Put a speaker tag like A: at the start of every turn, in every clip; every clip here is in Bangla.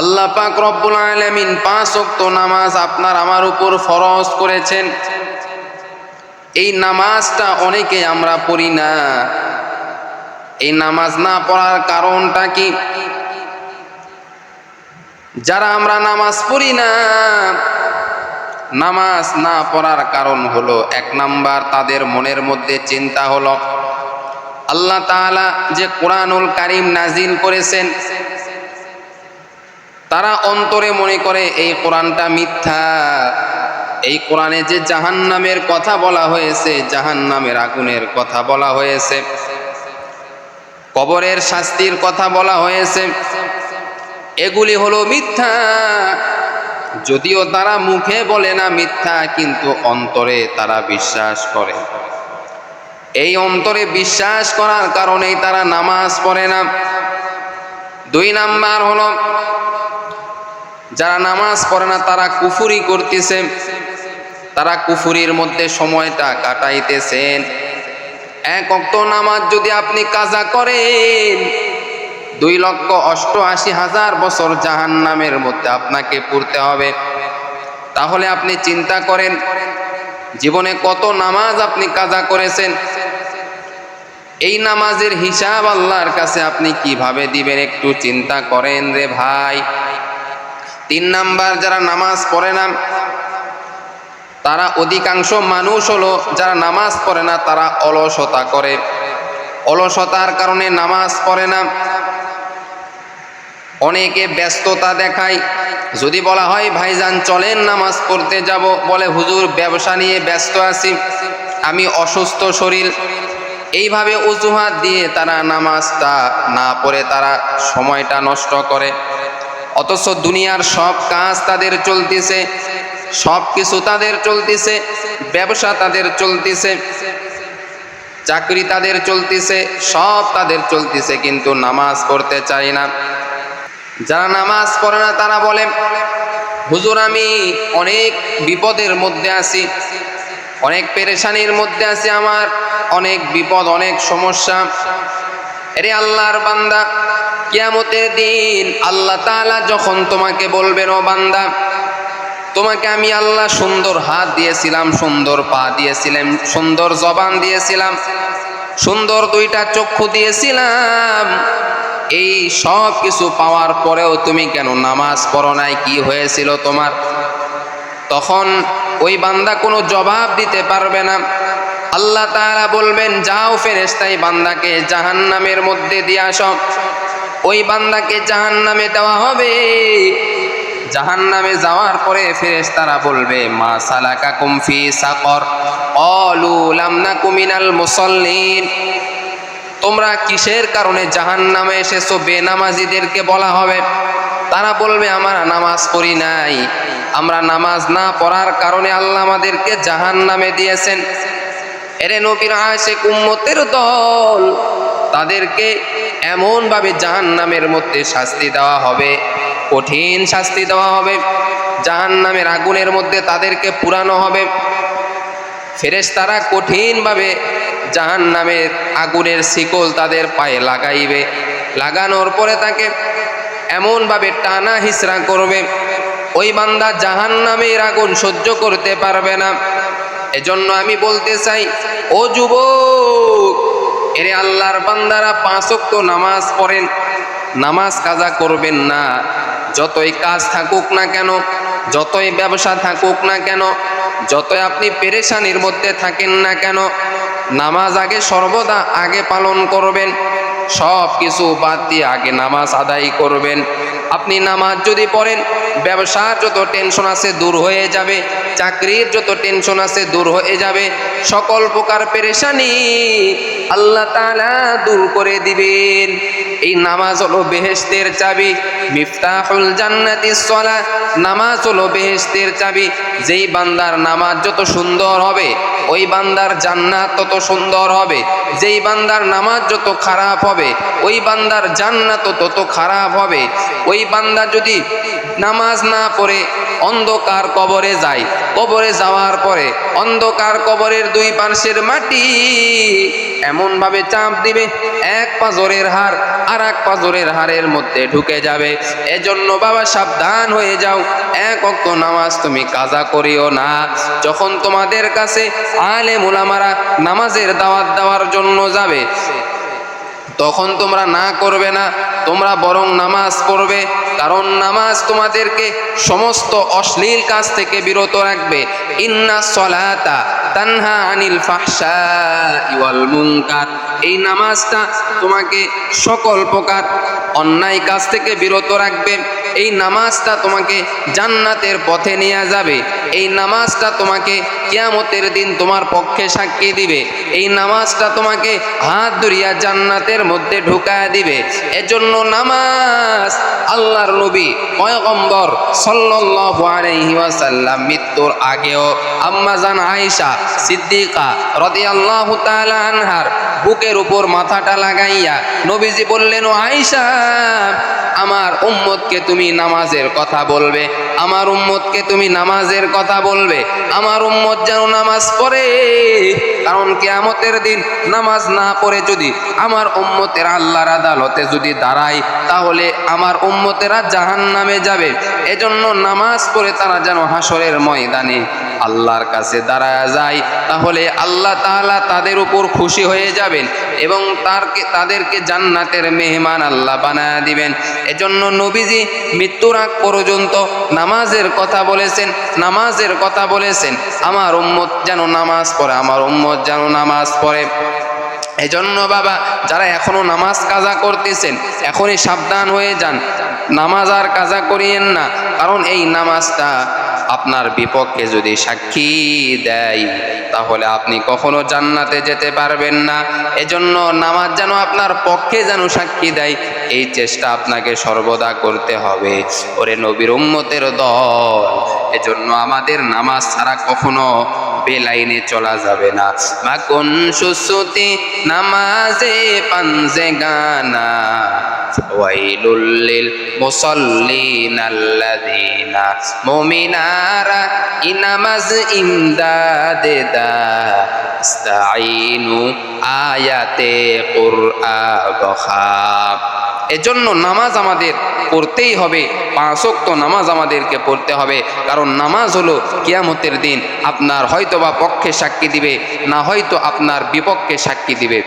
A: আল্লাহ পাক রব্বুল আলামিন পাঁচ ওয়াক্ত নামাজ আপনার আমার উপর ফরজ করেছেন। এই নামাজটা অনেকে আমরা পড়ি না। এই নামাজ না পড়ার কারণটা কি? যারা আমরা নামাজ পড়ি না, নামাজ না পড়ার কারণ হলো এক নাম্বার তাদের মনের মধ্যে চিন্তা হলো, আল্লাহ তাআলা যে কোরআনুল কারিম নাজিল করেছেন তারা অন্তরে মনে করে, এই কোরআনটা মিথ্যা। এই কোরআনে যে জাহান্নামের কথা বলা হয়েছে, জাহান্নামের আগুনের কথা বলা হয়েছে। কবরের শাস্তির কথা বলা হয়েছে। এগুলি হলো মিথ্যা। যদিও তারা মুখে বলে না মিথ্যা, কিন্তু অন্তরে তারা বিশ্বাস করে। এই অন্তরে বিশ্বাস করার কারণেই তারা নামাজ পড়ে না। দুই নাম্বার হলো যারা নামাজ পড়ে না, তারা কুফুরি করতেছে। তারা কুফুরির মধ্যে সময়টা কাটাইতেছেন। এক অক্ত নামাজ যদি আপনি কাজা করেন, দুই লক্ষ অষ্টআশি হাজার বছর জাহান নামের মধ্যে আপনাকে পড়তে হবে। তাহলে আপনি চিন্তা করেন, জীবনে কত নামাজ আপনি কাজা করেছেন? এই নামাজের হিসাব আল্লাহর কাছে আপনি কীভাবে দিবেন, একটু চিন্তা করেন রে ভাই। তিন নাম্বার যারা নামাজ পড়ে না, তারা অধিকাংশ মানুষ হলো যারা নামাজ পড়ে না, তারা অলসতা করে। অলসতার কারণে নামাজ পড়ে না। অনেকে ব্যস্ততা দেখায়। যদি বলা হয়, ভাইজান, চলেন নামাজ পড়তে যাব। বলে, হুজুর, ব্যবসা নিয়ে ব্যস্ত আছি। আমি অসুস্থ শরীর। এইভাবে অজুহাত দিয়ে তারা নামাজটা না পড়ে, তারা সময়টা নষ্ট করে। অথচ দুনিয়ার সব কাজ তাদের চলতেছে, সব কিছু তাদের চলতেছে, ব্যবসা তাদের চলতেছে, চাকরি তাদের চলতেছে, সব তাদের চলতেছে, কিন্তু নামাজ পড়তে চায় না। যারা নামাজ পড়ে না, তারা বলে, হুজুর, আমি অনেক বিপদের মধ্যে আছি, অনেক পেরেশানির মধ্যে আছি আমার, অনেক বিপদ, অনেক সমস্যা। এরে আল্লাহর বান্দা কিয়ামতের দিন আল্লাহ তাআলা যখন তোমাকে বলবেন, ও বান্দা, তোমাকে আমি আল্লাহ সুন্দর হাত দিয়েছিলাম, সুন্দর পা দিয়েছিলাম, সুন্দর জবান দিয়েছিলাম, সুন্দর দুইটা চক্ষু দিয়েছিলাম। এই সব কিছু পাওয়ার পরেও তুমি কেন নামাজ পড়ো নাই? কি হয়েছিল তোমার? তখন ওই বান্দা কোনো জবাব দিতে পারবে না। আল্লাহ তাআলা বলবেন, যাও ফেরেশতাই বান্দাকে জাহান্নামের মধ্যে দিয়ে আসো। ওই বান্দাকে জাহান্নামে দেওয়া হবে। জাহান নামে যাওয়ার পরে ফেরেশতারা বলবে, মা সালাকা কুমফি সাকর। অলু লামনা কুমিনাল মুসল্লিন। তোমরা কিসের কারণে জাহান নামে এসেছ? বেনামাজিদেরকে বলা হবে। তারা বলবে, আমরা নামাজ পড়ি নাই। আমরা নামাজ না পড়ার কারণে আল্লাহ আমাদেরকে জাহান নামে দিয়েছেন। এরে নবীর আশেক উম্মতের দল, তাদেরকে এমনভাবে জাহান নামের মধ্যে শাস্তি দেওয়া হবে, কঠিন শাস্তি দেওয়া হবে জাহান নামের আগুনের মধ্যে তাদেরকে পুরানো হবে। ফেরেশ তারা কঠিনভাবে জাহান নামের আগুনের শিকল তাদের পায়ে লাগাইবে, লাগানোর পরে তাকে এমনভাবে টানা হিসরা করবে। ওই বান্দা জাহান নামের আগুন সহ্য করতে পারবে না। এজন্য আমি বলতে চাই, ও যুবক, এরে আল্লাহর বান্দারা পাঁচক্ত নামাজ পড়েন, নামাজ কাজা করবেন না। যতই কাজ থাকুক না কেন, যতই ব্যবসা থাকুক না কেন, যতই আপনি পেরেশানির মধ্যে থাকেন না কেন, নামাজ আগে সর্বদা আগে পালন করবেন। সব কিছু বাদ দিয়ে আগে নামাজ আদায় করবেন। আপনি নামাজ যদি পড়েন, ব্যবসার যত টেনশন আছে দূর হয়ে যাবে, চাকরির যত টেনশন আছে দূর হয়ে যাবে, সকল প্রকার পেরেশানি আল্লাহ তাআলা দূর করে দিবেন। এই নামাজ হলো বেহেশতের চাবি, মিফতাহুল জান্নাতি সলা। নামাজ হলো বেহেশতের চাবি, যেই বান্দার নামাজ যত সুন্দর হবে ওই বান্দার জান্নাত তত সুন্দর হবে। যেই বান্দার নামাজ যত খারাপ হবে, ওই বান্দার জান্নাত তত খারাপ হবে। ওই বান্দা যদি নামাজ না পড়ে, অন্ধকার কবরে যায়। কবরে যাওয়ার পরে অন্ধকার কবরের দুই পার্শ্বের মাটি এমনভাবে চাপ দিবে, এক পাজরের হার আর এক পাজরের হারের মধ্যে ঢুকে যাবে। এজন্য বাবা, সাবধান হয়ে যাও। এক অক্ত নামাজ তুমি কাজা করিও না। যখন তোমাদের কাছে আলে মোলামারা নামাজের দাওয়াত দেওয়ার জন্য যাবে, তখন তোমরা না করবে না, তোমরা বরং নামাজ পড়বে। কারণ নামাজ তোমাদেরকে সমস্ত অশ্লীল কাজ থেকে বিরত রাখবে। ইন্না সলাতা তানহা আনিল ফাহশা ইওয়াল এই নামাজটা তোমাকে সকল প্রকার অন্যায় কাজ থেকে বিরত রাখবে। এই নামাজটা তোমাকে জান্নাতের পথে নিয়ে যাবে। এই নামাজটা তোমাকে কিয়ামতের দিন তোমার পক্ষে সাক্ষী দিবে। এই নামাজটা তোমাকে হাত ধরিয়া জান্নাতের মধ্যে ঢুকায় দিবে। এজন্য নামাজ আল্লাহর নবী, পয়গম্বর সাল্লাল্লাহু আলাইহি ওয়াসাল্লাম মৃত্যুর আগেও আম্মা জান আয়েশা সিদ্দিকা রাদিয়াল্লাহু তাআলা আনহার বুকের উপর মাথাটা লাগাইয়া নবীজি বললেন, ও আয়েশা, আমার উম্মতকে তুমি নামাজের কথা বলবে, আমার উম্মতকে তুমি নামাজের কথা বলবে, আমার উম্মত যেন নামাজ পড়ে। কারণ কেয়ামতের দিন নামাজ না পড়ে যদি আমার উম্মতের আল্লাহর আদালতে যদি দাঁড়ায়, তাহলে আমার উম্মতেরা জাহান নামে যাবে। এজন্য নামাজ পড়ে তারা যেন হাসরের ময়দানে আল্লাহর কাছে দাঁড়ায় যায়, তাহলে আল্লাহ তাআলা তাদের উপর খুশি হয়ে যাবেন এবং তারকে তাদেরকে জান্নাতের মেহমান আল্লাহ বানায় দিবেন। এজন্য নবীজি মৃত্যুর আগ পর্যন্ত নামাজের কথা বলেছেন, নামাজের কথা বলেছেন, আমার উম্মত যেন নামাজ পড়ে, আমার উম্মত যেন নামাজ পড়ে। এজন্য বাবা, যারা এখনও নামাজ কাজা করতেছেন, এখনই সাবধান হয়ে যান। নামাজ আর কাজা করিয়েন না, কারণ এই নামাজটা আপনার বিপক্ষে যদি সাক্ষী দেয়, তাহলে আপনি কখনো জান্নাতে যেতে পারবেন না। এজন্য নামাজ যেন আপনার পক্ষে যেন সাক্ষী দেয়, এই চেষ্টা আপনাকে সর্বদা করতে হবে। ওরে নবীর উম্মতের দল, এজন্য আমাদের নামাজ ছাড়া কখনো বেলাইনে চলা যাবে না। মা কোন সুসুতি নামাজে পাঞ্জে গানা। ওয়াইলুল মুসাল্লিন আল্লাযিনা মুমিনারা ইনামাজ ইমদাদে দা ইস্তাইনু আয়াতে কুরআবখা এজন্য নামাজ আমাদের পড়তেই হবে। পাঁচক্ত নামাজ আমাদেরকে পড়তে হবে। কারণ নামাজ হলো কিয়ামতের দিন। আপনার হয়তো বা পক্ষে সাক্ষী দিবে, না হয়তো আপনার বিপক্ষে সাক্ষী দিবে।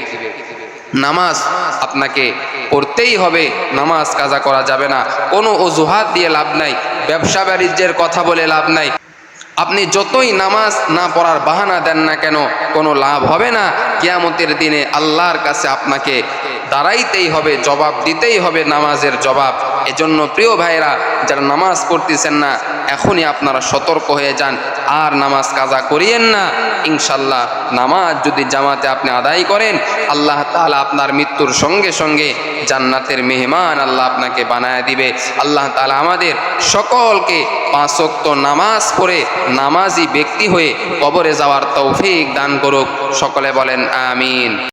A: নামাজ আপনাকে পড়তেই হবে। নামাজ কাজা করা যাবে না। কোনো অজুহাত দিয়ে লাভ নাই। ব্যবসা বাণিজ্যের কথা বলে লাভ নাই। আপনি যতই নামাজ না পড়ার বাহানা দেন না কেন, কোনো লাভ হবে না। কিয়ামতের দিনে আল্লাহর কাছে আপনাকে দাঁড়াইতেই হবে, জবাব দিতেই হবে নামাজের জবাব। এজন্য প্রিয় ভাইরা যারা নামাজ পড়তেছেন না, এখনই আপনারা সতর্ক হয়ে যান। আর নামাজ কাজা করিয়েন না। ইনশাল্লাহ নামাজ যদি জামাতে আপনি আদায় করেন, আল্লাহ তাআলা আপনার মৃত্যুর সঙ্গে সঙ্গে জান্নাতের মেহমান আল্লাহ আপনাকে বানায় দিবে। আল্লাহ তালা আমাদের সকলকে পাঁচক্ত নামাজ পড়ে নামাজি ব্যক্তি হয়ে কবরে যাওয়ার তৌফিক দান করুক। সকলে বলেন, আমিন।